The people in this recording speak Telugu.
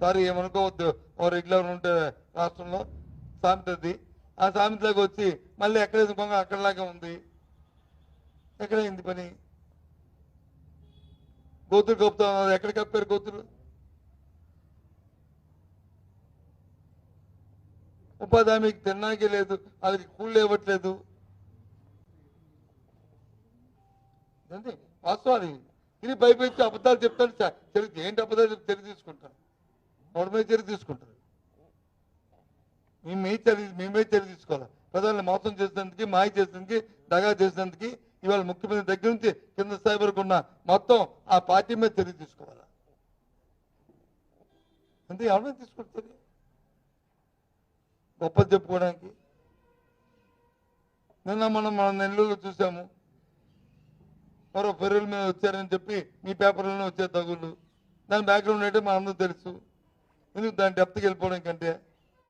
సారీ ఏమనుకోవద్దు. ఓ రెగ్యులర్ ఉంటే రాష్ట్రంలో సామెతది. ఆ సామెతలోకి వచ్చి మళ్ళీ ఎక్కడ కొంగ అక్కడలాగే ఉంది. ఎక్కడైంది పని? గోతులు కప్పుతా ఉన్నారు? ఎక్కడ కప్పారు గోతులు? ఉపాధి హామీకి తిన్నాకే లేదు. వాళ్ళకి కూళ్ళు ఇవ్వట్లేదు. ఏంటి వాస్తవాలు ఇది భయపెట్టి అబద్ధాలు చెప్తాడు చ- చరి- ఏంటి అబద్ధాలు చెప్తే చర్య తీసుకుంటాను. వాడి మీద చర్య తీసుకుంటారు. మేము ఏ చర్య మేమే చర్య తీసుకోవాలి. ప్రజల్ని మోసం చేసినందుకు మాయ చేసినందుకు దగా చేసినందుకు ఇవాళ ముఖ్యమంత్రి దగ్గర నుంచి కింద స్థాయి వరకు ఉన్న మొత్తం ఆ పార్టీ మీద చర్య తీసుకోవాలి. అంతే ఎవరైనా తీసుకుంటుంది గొప్పది చెప్పుకోవడానికి. నిన్న మనం మన నెల్లూరులో చూసాము. మరో ఫెర్రల్ మీద వచ్చారని చెప్పి మీ పేపర్లోనే వచ్చే తగులు దాని బ్యాక్గ్రౌండ్ అంటే మనందరూ తెలుసు. ఎందుకు దాని డెప్త్కి వెళ్ళిపోవడం కంటే